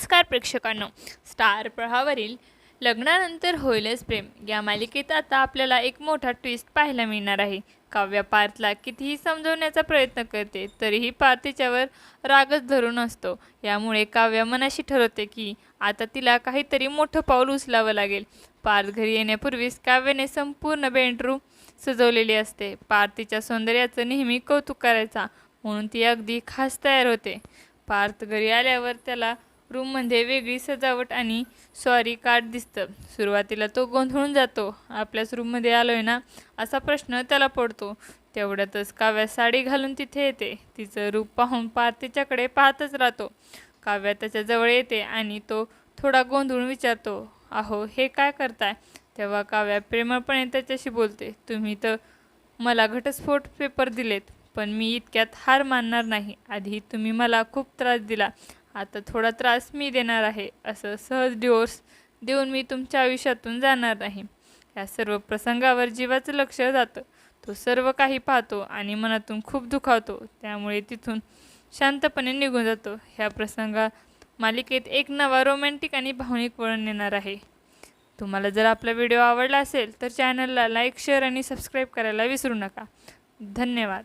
नमस्कार प्रेक्षकांनो. स्टार प्रहावरील लग्नानंतर होईलच प्रेम. या मालिकेत आता आपल्याला एक मोठा ट्विस्ट पाहायला मिळणार आहे. काव्या पार्थला कितीही समजवण्याचा प्रयत्न करते तरीही पार्थ तिच्यावर रागच धरून असतो. यामुळे काव्या मनाशी ठरवते की आता तिला काहीतरी मोठं पाऊल उचलावं लागेल. पार्थ घरी येण्यापूर्वीच काव्याने संपूर्ण बेडरूम सजवलेली असते. पार्थ तिच्या सौंदर्याचं नेहमी कौतुक करायचा म्हणून ती अगदी खास तयार होते. पार्थ घरी आल्यावर त्याला रूममध्ये वेगळी सजावट आणि सॉरी कार्ड दिसतं. सुरुवातीला तो गोंधळून जातो. आपल्याच रूममध्ये आलो आहे ना असा प्रश्न त्याला पडतो. तेवढ्यातच काव्या साडी घालून तिथे येते. तिचं रूप पाहून पार्थ तिच्याकडे पाहतच राहतो. काव्या त्याच्याजवळ येते आणि तो थोडा गोंधळून विचारतो अहो हे काय करताय? तेव्हा काव्या प्रेमळपणे त्याच्याशी बोलते तुम्ही तर मला घटस्फोट पेपर दिलेत पण मी इतक्यात हार मानणार नाही. आधी तुम्ही मला खूप त्रास दिला. आता थोडा त्रास मी देणार आहे. असं सहज डिवोर्स देऊन मी तुमच्या आयुष्यातून जाणार नाही या सर्व प्रसंगावर जीवाचं लक्ष जातं. तो सर्व काही पाहतो आणि मनातून खूप दुखावतो. त्यामुळे तिथून शांतपणे निघून जातो. ह्या प्रसंगात मालिकेत एक नवा रोमॅन्टिक आणि भावनिक वळण येणार आहे. तुम्हाला जर आपला व्हिडिओ आवडला असेल तर चॅनलला लाईक शेअर आणि सबस्क्राईब करायला विसरू नका. धन्यवाद.